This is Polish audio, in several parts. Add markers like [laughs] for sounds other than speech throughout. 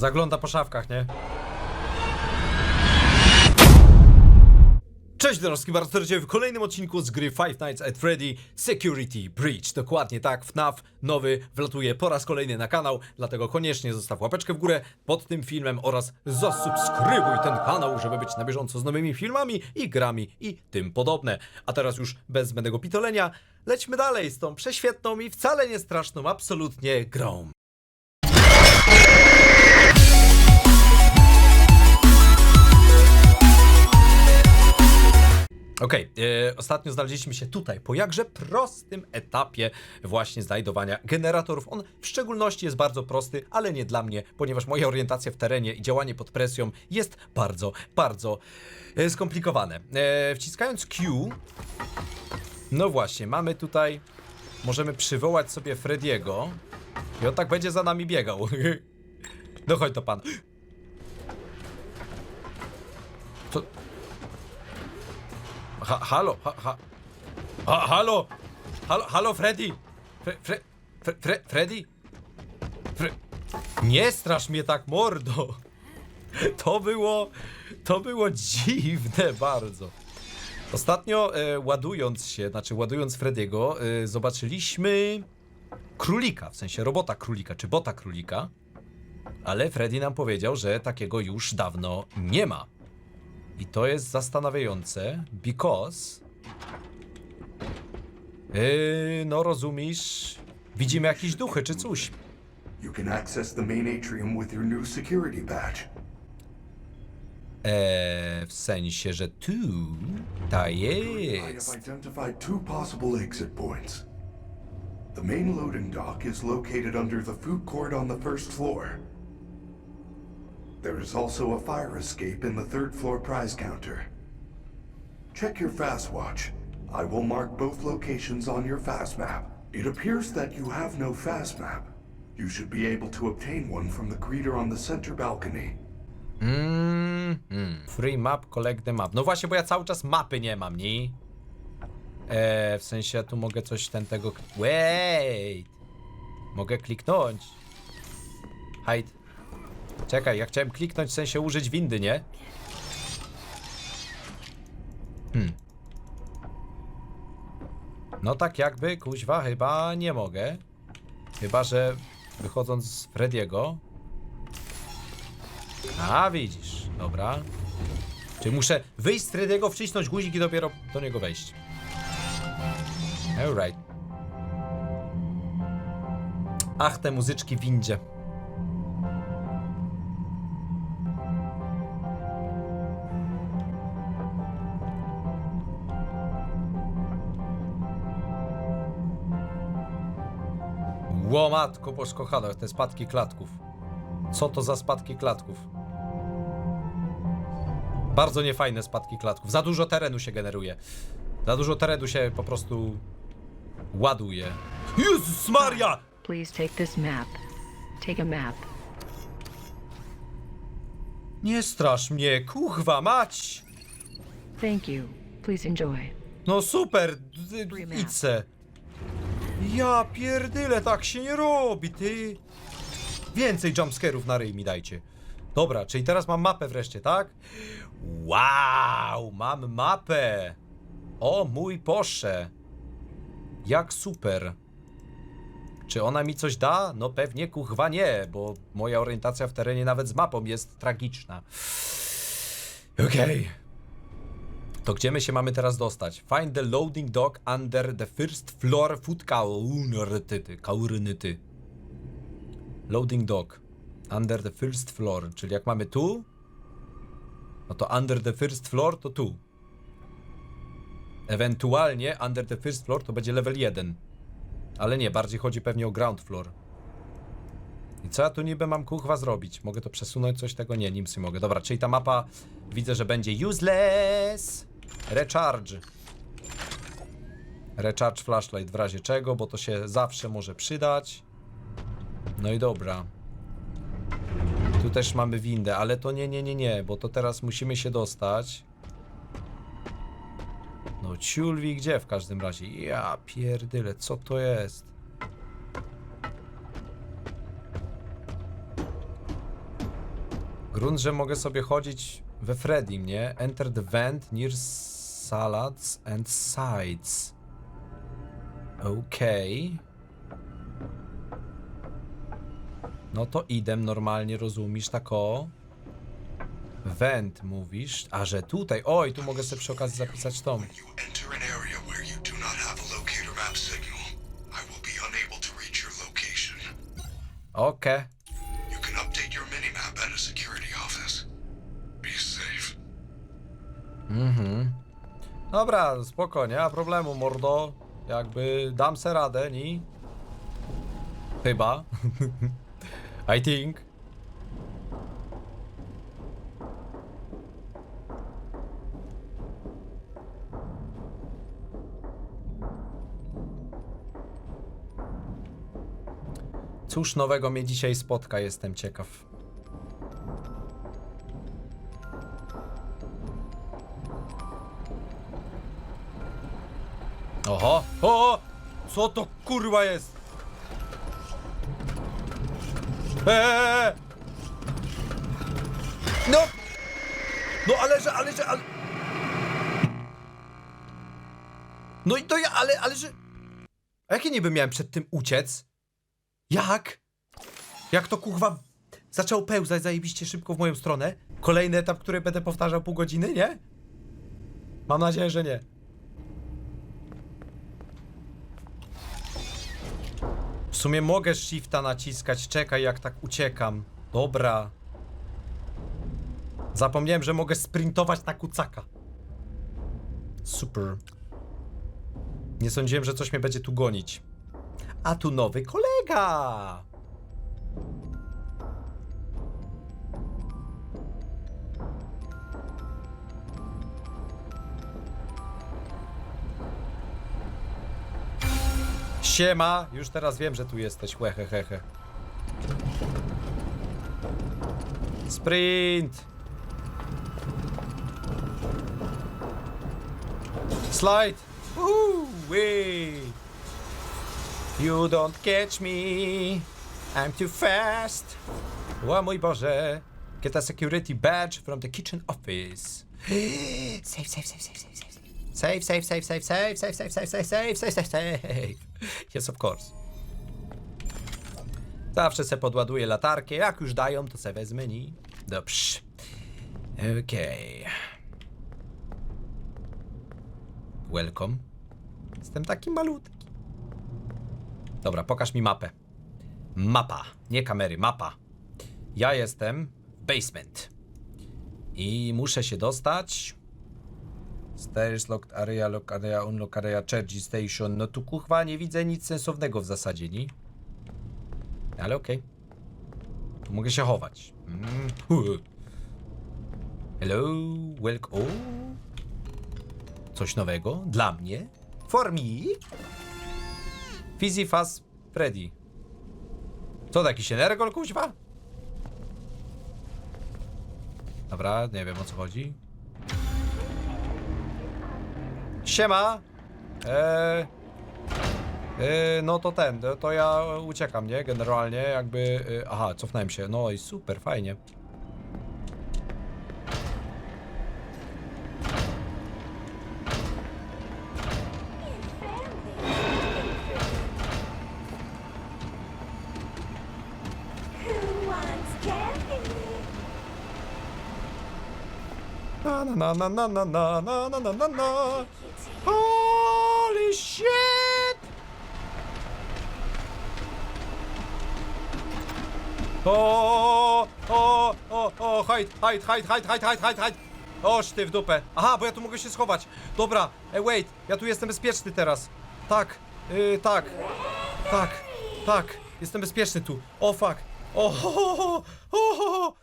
Zagląda po szafkach, nie? Cześć Dorowski, bardzo serdecznie w kolejnym odcinku z gry Five Nights at Freddy Security Breach. Dokładnie tak, FNAF nowy wlatuje po raz kolejny na kanał, dlatego koniecznie zostaw łapeczkę w górę pod tym filmem oraz zasubskrybuj ten kanał, żeby być na bieżąco z nowymi filmami i grami i tym podobne. A teraz już bez zbędnego pitolenia, lećmy dalej z tą prześwietną i wcale nie straszną absolutnie grą. Okej, e, ostatnio znaleźliśmy się tutaj po jakże prostym etapie właśnie znajdowania generatorów. On w szczególności jest bardzo prosty, ale nie dla mnie, ponieważ moja orientacja w terenie i działanie pod presją jest bardzo, bardzo e, skomplikowane. E, wciskając Q, no właśnie, mamy tutaj, możemy przywołać sobie Frediego i on tak będzie za nami biegał. [laughs] No chodź to pan. Co? Ha, halo, ha, ha, ha, halo, halo, halo, Freddy, Fre, Fre, Fre, Fre, Freddy, Fre... nie strasz mnie tak, mordo, to było, to było dziwne bardzo. Ostatnio e, ładując się, znaczy ładując Frediego, e, zobaczyliśmy królika, w sensie robota królika, czy bota królika, ale Freddy nam powiedział, że takiego już dawno nie ma. I to jest zastanawiające, because. Yy, no rozumiesz, widzimy jakieś duchy czy coś. You can access the main atrium with your new security badge. Eee, w sensie, że tu, ta jest. identified two possible exit points. The main loading dock is located under the food court on the first floor. There is also a fire escape in the third floor prize counter. Check your fast watch. I will mark both locations on your fast map. It appears that you have no fast map. You should be able to obtain one from the greeter on the center balcony. Mm, mm. Free map, collect the map. No właśnie, bo ja cały czas mapy nie mam, nie? Eee, w sensie ja tu mogę coś ten tego... Wait! Mogę kliknąć. Hide. Czekaj, ja chciałem kliknąć, w sensie użyć windy, nie? Hmm. No tak jakby, kuźwa, chyba nie mogę. Chyba, że wychodząc z Frediego... A, widzisz. Dobra. Czyli muszę wyjść z Frediego, wcisnąć guzik i dopiero do niego wejść. Alright. Ach, te muzyczki windzie. Łomatko poszkochane, te spadki klatków. Co to za spadki klatków? Bardzo niefajne spadki klatków. Za dużo terenu się generuje. Za dużo terenu się po prostu ładuje. Jezus Maria! Please take this map. Take a map. Nie strasz mnie, kuchwa mać! Thank you. Please enjoy. No super, d- d- idź se. Ja pierdyle, tak się nie robi, ty. Więcej jumpscarów na ryj mi dajcie. Dobra, czyli teraz mam mapę wreszcie, tak? Wow, mam mapę. O mój Boże. Jak super. Czy ona mi coś da? No pewnie kuchwa nie, bo moja orientacja w terenie nawet z mapą jest tragiczna. Okej. To gdzie my się mamy teraz dostać? Find the loading dock under the first floor food counter. Kaurynyty. Loading dock. Under the first floor. Czyli jak mamy tu, no to under the first floor to tu. Ewentualnie under the first floor to będzie level 1. Ale nie, bardziej chodzi pewnie o ground floor. I co ja tu niby mam kuchwa zrobić? Mogę to przesunąć, coś tego? Nie, nimsy mogę. Dobra, czyli ta mapa widzę, że będzie useless. Recharge. Recharge flashlight w razie czego, bo to się zawsze może przydać. No i dobra. Tu też mamy windę, ale to nie, nie, nie, nie, bo to teraz musimy się dostać. No ciulwi gdzie w każdym razie? Ja pierdyle, co to jest? Grunt, że mogę sobie chodzić we Freddy, nie? Enter the vent near salads and sides. Okej. No to idę normalnie, rozumiesz, tak o. Vent mówisz, a że tutaj, oj, tu mogę sobie przy okazji zapisać tą. You enter Dobra, spoko, nie ma problemu, mordo. Jakby dam se radę, ni? Chyba. [laughs] I think. Cóż nowego mnie dzisiaj spotka, jestem ciekaw. Oho! O! Co to kurwa jest? Eee! No! No ale że, ale że, ale... No i to ja, ale, ale że... A jakie niby miałem przed tym uciec? Jak? Jak to kurwa zaczął pełzać zajebiście szybko w moją stronę? Kolejny etap, który będę powtarzał pół godziny, nie? Mam nadzieję, że nie. Sumie mogę shifta naciskać, czekaj jak tak uciekam. Dobra. Zapomniałem, że mogę sprintować na kucaka. Super. Nie sądziłem, że coś mnie będzie tu gonić. A tu nowy kolega! Siema, już teraz wiem, że tu jesteś. Łehehehe. Sprint! Slide! Woo-wee. You don't catch me. I'm too fast. O mój Boże. Get a security badge from the kitchen office. Save, save, save, save, save, save. Save, save, save, save, save, save, save, save, save, save, save, save, save. [laughs] Yes, of course. Zawsze se podładuję latarkę. Jak już dają, to se wezmę ni. Dobrze. Okej. Welcome. Jestem taki malutki. Dobra, pokaż mi mapę. Mapa, nie kamery, mapa. Ja jestem basement. I muszę się dostać. Stairs, locked area, lock area, unlock area, charge station. No tu kuchwa nie widzę nic sensownego w zasadzie, nie? Ale okej. Tu mogę się chować. Mm. Hello, welcome. Coś nowego dla mnie. For me. Fizzy Fast Freddy. Co taki energol kuźwa? Dobra, nie wiem o co chodzi. Siema! Eee, eee, no to ten, to ja uciekam, nie? Generalnie jakby... Eee, aha, cofnąłem się. No i super, fajnie. Na na na na na na na na na na O, o, o, o, hide, hide, hide, hide, hide, hide, hide, hide. Oż ty w dupę. Aha, bo ja tu mogę się schować. Dobra, e, wait, ja tu jestem bezpieczny teraz. Tak, y, tak, tak, tak, jestem bezpieczny tu. O, fuck. O, ho, ho, ho, ho, ho, ho.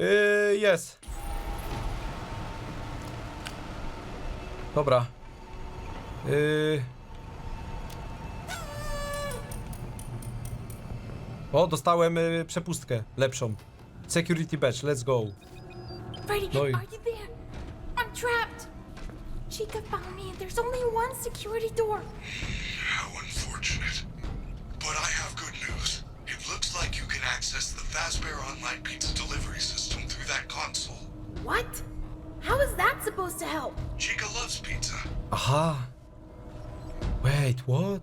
Y, jest. Dobra. Yy... O, dostałem y, przepustkę lepszą. Security badge, let's go. Freddy, No i- are you there? I'm trapped. Chica found me and there's only one security door. How unfortunate. But I have good news. It looks like you can access the Fazbear Online Pizza delivery system through that What? How is that supposed to help? Chica loves pizza. Aha. Wait, what?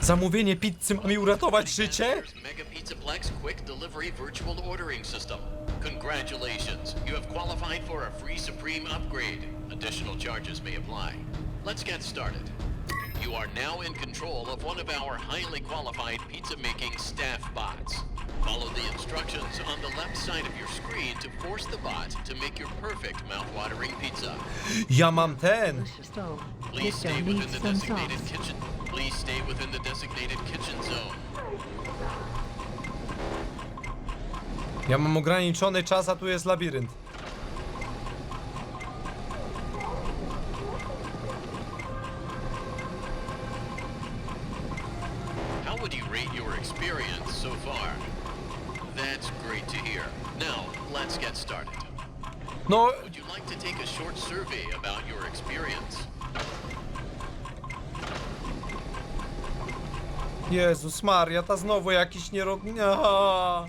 Zamówienie pizzy ma mi uratować życie? Mega Pizzaplex Quick Delivery Virtual Ordering System. Congratulations, you have qualified for a free Supreme upgrade. Additional charges may apply. Let's get started. You are now in control of one of our highly qualified pizza making staff bots. Follow the instructions on the left side of your screen to force the bot to make your perfect mouth-watering pizza. Ja mam ten. Please stay within the designated kitchen. Within the designated kitchen zone. Ja mam ograniczony czas, a tu jest labirynt. How would you rate your experience so far? That's great to hear. Now, let's get started. No, Would you like to take a short survey about your experience? Jezus Maria, ta znowu jakiś nierod... Aaaa.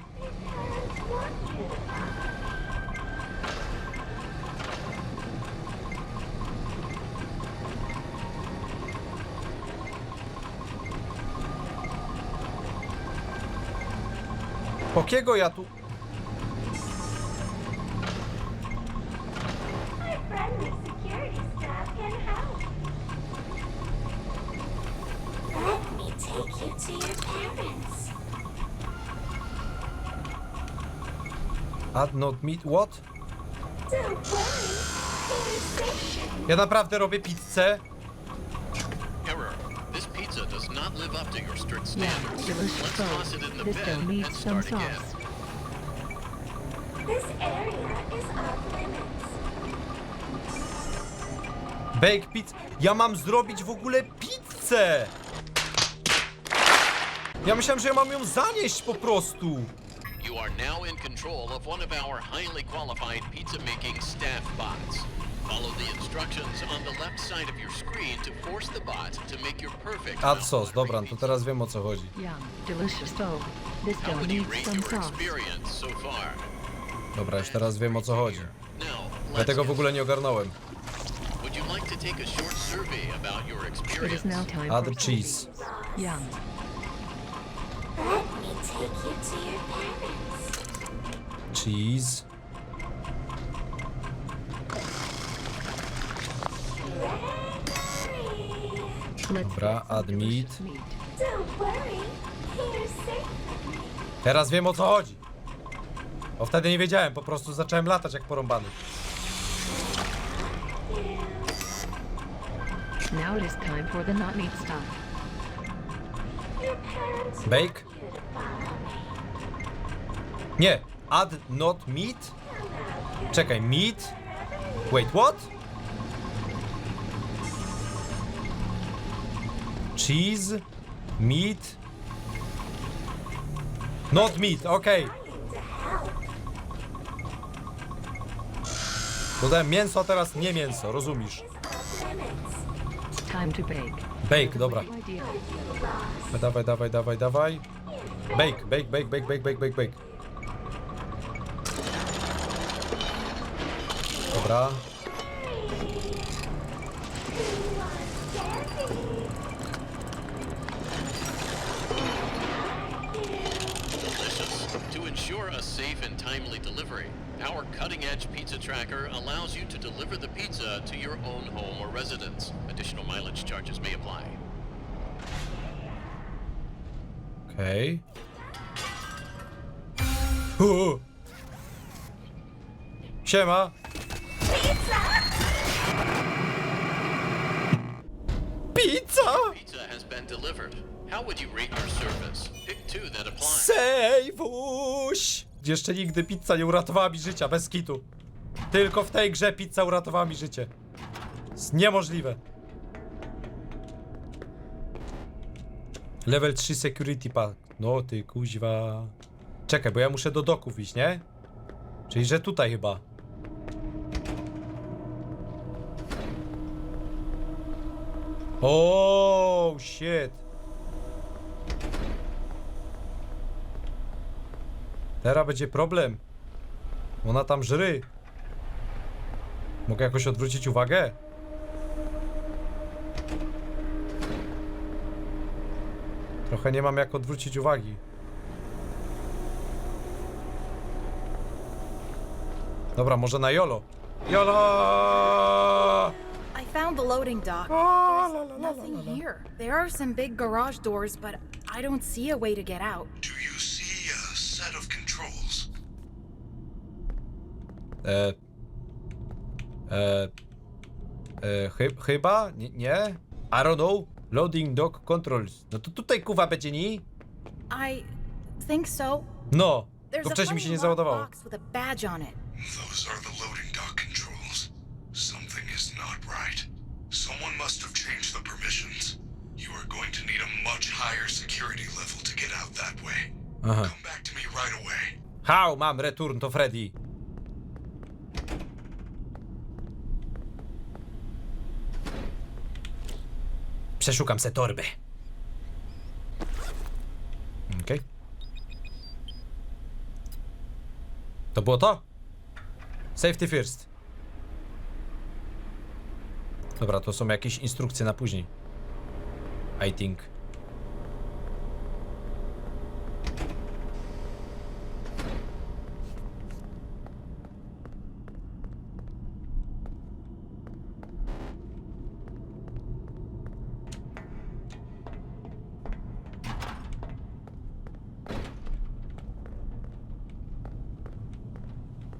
Po kiego ja tu... Add not meat... What? Ja naprawdę robię pizzę? Error. This pizza does not live up to your strict Yeah, standards. delicious Let's toss it in the This dough and needs some start again. sauce. This area is off limits. Bake pizza. Ja mam zrobić w ogóle pizzę! Ja myślałem, że ja mam ją zanieść po prostu. You are now in control of one of our highly qualified pizza making staff bots. Follow the instructions on the left side of your screen to force the bot to make your perfect Add sauce, mouth-watering dobra, to teraz wiem o co chodzi. Yum. Delicious dough. This How dough would you needs rate some your sauce. experience so far? Dobra, już teraz wiem o co chodzi. Now, Ja let's tego w ogóle nie ogarnąłem. Would you like to take a short survey about your It experience? is now time Add for cheese. Yum. Cheese. Dobra, me. Teraz wiem o co chodzi. Bo wtedy nie wiedziałem, po prostu zacząłem latać jak porąbany. Now it is time for the not meat stuff. Your parents Bake? want you to follow me. Nie. Add not meat? Czekaj, meat? Wait, what? Cheese? Meat? Not meat, okej. Dodałem mięso, a teraz nie mięso, rozumiesz? Time to bake. Bake, dobra. Dawaj, dawaj, dawaj, dawaj. Bake, bake, bake, bake, bake, bake, bake, Dobra. To ensure a safe and timely delivery, our cutting-edge pizza tracker allows you to deliver the pizza to your own home or residence. Additional mileage charges may apply. Okay. [gasps] Siema. Pizza! Pizza has been delivered. How would you rate your service? Pick two that apply. Sejwuś! Jeszcze nigdy pizza nie uratowała mi życia, bez kitu. Tylko w tej grze pizza uratowała mi życie. Jest niemożliwe. Level 3 security pack. No ty kuźwa. Czekaj, bo ja muszę do doków iść, nie? Czyli, że tutaj chyba. Oh shit. Teraz będzie problem. Ona tam żry. Mogę jakoś odwrócić uwagę? Trochę nie mam jak odwrócić uwagi. Dobra, może na YOLO. YOLO! I found the loading dock. Ah, la, la, la, la, Nothing la, la. here. There are some big garage doors, but I don't see a way to get out. Do you see a set of controls? E, e, e, chy, chyba? Nie, nie? I don't know. Loading dock controls. No to tutaj kuwa będzie ni? I think so. No. There's Tylko a wcześniej mi się nie załadowało. box with a badge on it. Those are the loading Someone must have changed the permissions. You are going to need a much higher security level to get out that way. Aha. Come back to me right away. How, mam return to Freddy. Przeszukam se torbę. Okej. To było to? Safety first. Dobra, to są jakieś instrukcje na później. I think.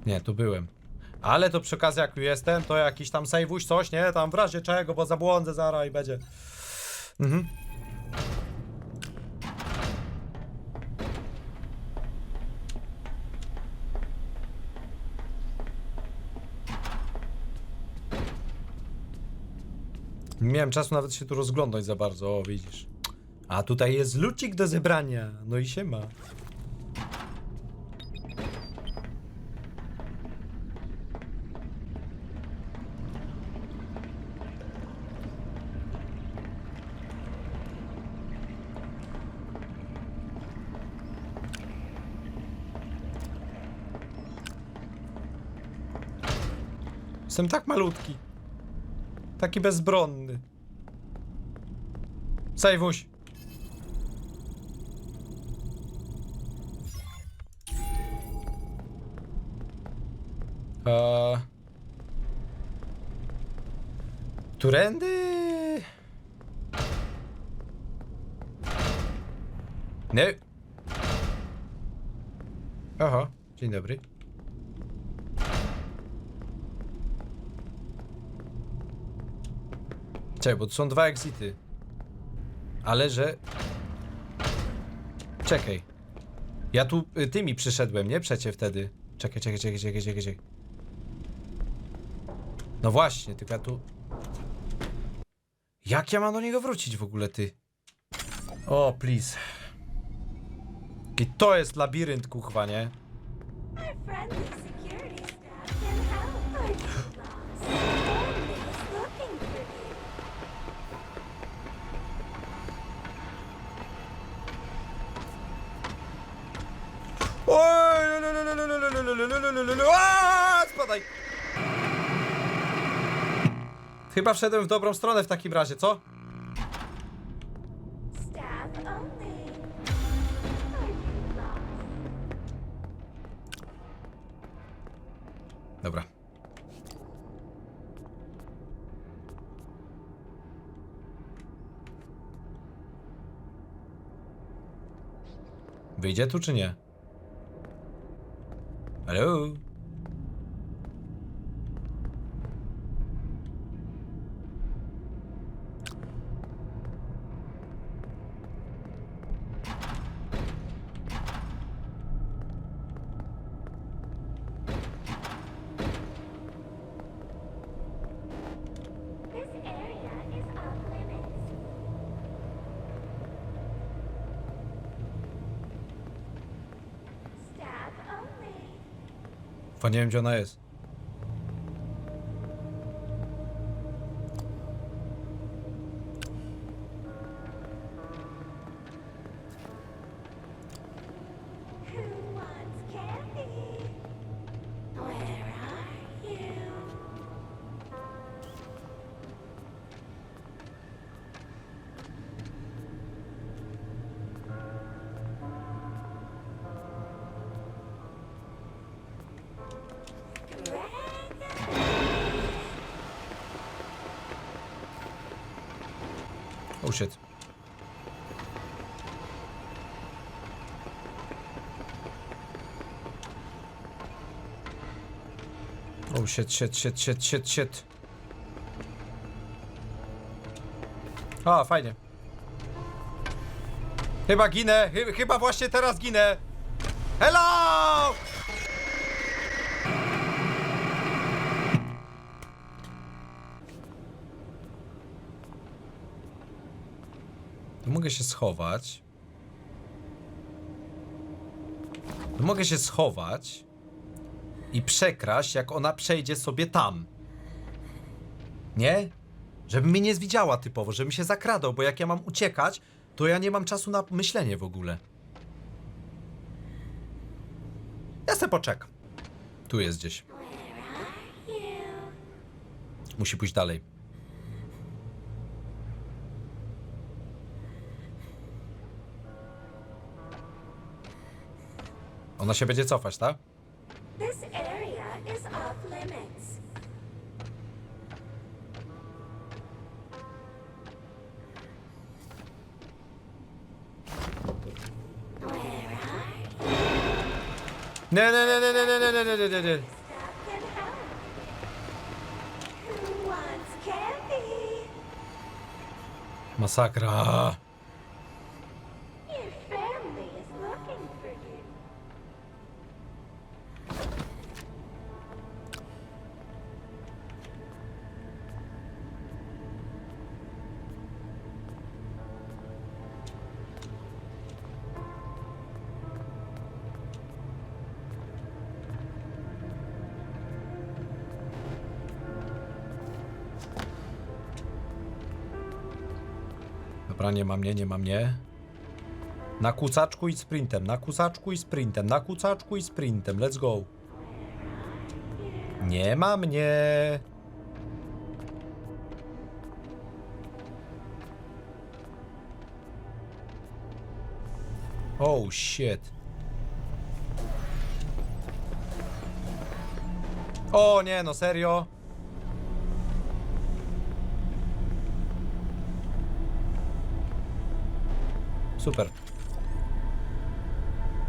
Nie, tu byłem. Ale to przy okazji jak jestem, to jakiś tam sejwuś, coś, nie? Tam w razie czego, bo zabłądzę zara i będzie. Mhm. Nie miałem czasu nawet się tu rozglądać za bardzo, o widzisz. A tutaj jest lucik do zebrania, no i się ma. Jestem tak malutki. Taki bezbronny. Sejwuś. Eee... Którędy? Nie. Aha, dzień dobry. Czekaj, bo tu są dwa exity. Ale że... Czekaj. Ja tu y, tymi przyszedłem, nie? Przecie wtedy. Czekaj, czekaj, czekaj, czekaj, czekaj, czekaj. No właśnie, tylko ja tu... Jak ja mam do niego wrócić w ogóle, ty? O, please. I to jest labirynt, kuchwa, nie? Our friendly lu, lu, lu, lu, lu. Aaa, Spadaj! Chyba wszedłem w dobrą stronę w takim razie, co? Staff only. Are you lost? Dobra. Wyjdzie tu czy nie? Hello? This area is off limits. Staff only. Bo nie wiem gdzie ona jest. Oh shit. Oh shit, shit, shit, shit, shit, shit. A, fajnie. Chyba ginę, chy- chyba właśnie teraz ginę. Hello! Mogę się schować. Mogę się schować i przekraść, jak ona przejdzie sobie tam. Nie? Żeby mnie nie widziała typowo, żebym się zakradał, bo jak ja mam uciekać, to ja nie mam czasu na myślenie w ogóle. Ja se poczekam. Tu jest gdzieś. Musi pójść dalej. Ona się będzie cofać, tak? This area is off limits. Nie, nie, nie, nie, nie, nie, nie, nie, nie, nie, nie. Staff can help. Who wants candy? Masakra. Nie ma mnie, nie ma mnie. Na kucaczku i sprintem, na kucaczku i sprintem, na kucaczku i sprintem. Let's go. Nie ma mnie. Oh shit. O nie, no serio?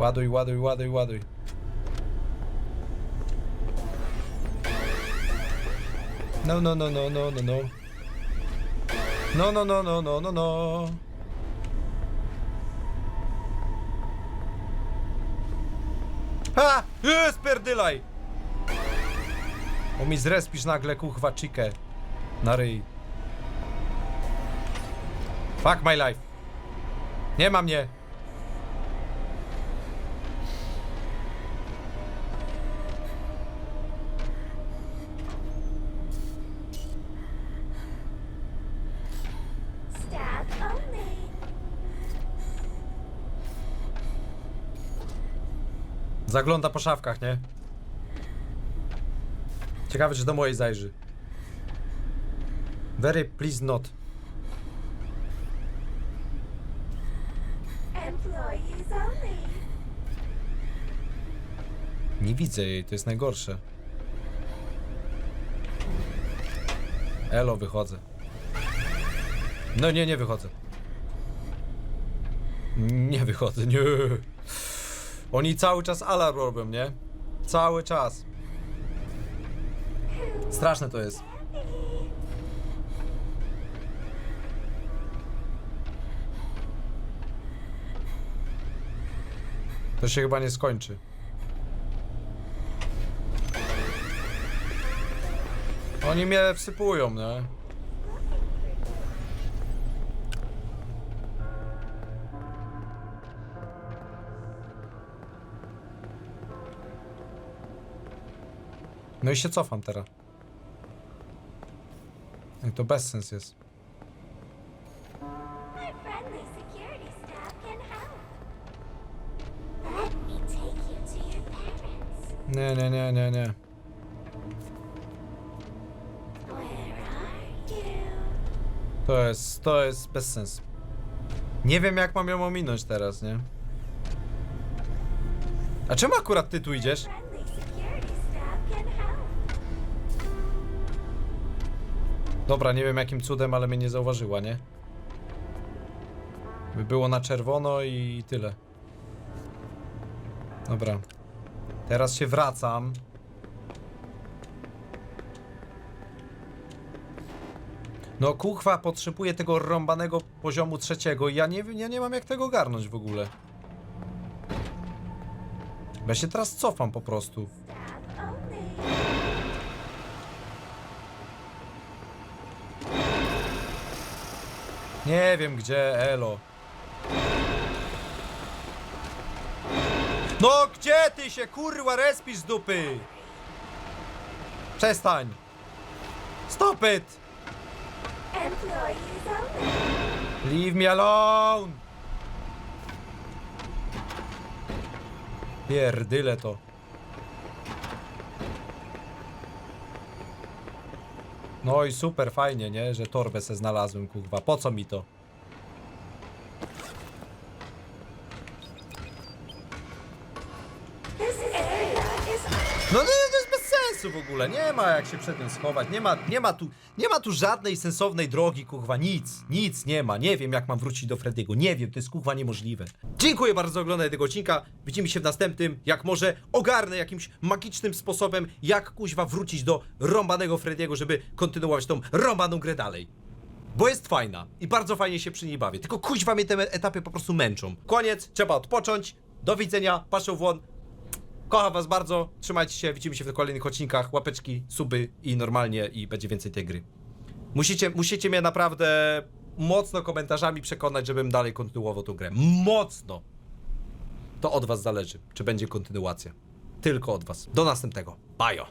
Ładuj, ładuj, ładuj, ładuj. No, no, no, no, no, no, no. No, no, no, no, no, no, no. Ha! Jest, pierdylaj! O mi zrespisz nagle kuchwa chikę na ryj. Fuck my life. Nie ma mnie. Zagląda po szafkach, nie? Ciekawe, czy do mojej zajrzy. Very please not. Nie widzę jej, to jest najgorsze. Elo, wychodzę. No nie, nie wychodzę. Nie wychodzę, nie. Oni cały czas alarm robią, nie? Cały czas. Straszne to jest. To się chyba nie skończy. Oni mnie wsypują, nie? No i się cofam teraz. I to bez sens jest. Nie, nie, nie, nie, nie. To jest, to jest bez sens. Nie wiem jak mam ją ominąć teraz, nie? A czemu akurat ty tu idziesz? Dobra, nie wiem jakim cudem, ale mnie nie zauważyła, nie? By było na czerwono i tyle. Dobra. Teraz się wracam. No kuchwa potrzebuje tego rąbanego poziomu trzeciego ja nie, ja nie mam jak tego garnąć w ogóle. Ja się teraz cofam po prostu. Nie wiem gdzie, elo. No gdzie ty się kurwa respisz z dupy? Przestań. Stop it. Leave me alone. Pierdyle to. No i super fajnie, nie? Że torbę se znalazłem, kurwa. Po co mi to? No to, w ogóle, nie ma jak się przed tym schować, nie ma, nie ma tu, nie ma tu żadnej sensownej drogi, kurwa, nic, nic nie ma, nie wiem jak mam wrócić do Frediego, nie wiem, to jest kurwa niemożliwe. Dziękuję bardzo za oglądanie tego odcinka, widzimy się w następnym, jak może ogarnę jakimś magicznym sposobem, jak kuźwa wrócić do rąbanego Frediego, żeby kontynuować tą rąbaną grę dalej. Bo jest fajna i bardzo fajnie się przy niej bawię, tylko kuźwa mnie te etapy po prostu męczą. Koniec, trzeba odpocząć, do widzenia, paszą włon, Kocham was bardzo, trzymajcie się, widzimy się w kolejnych odcinkach, łapeczki, suby i normalnie i będzie więcej tej gry. Musicie, musicie mnie naprawdę mocno komentarzami przekonać, żebym dalej kontynuował tę grę. Mocno! To od was zależy, czy będzie kontynuacja. Tylko od was. Do następnego. Bajo!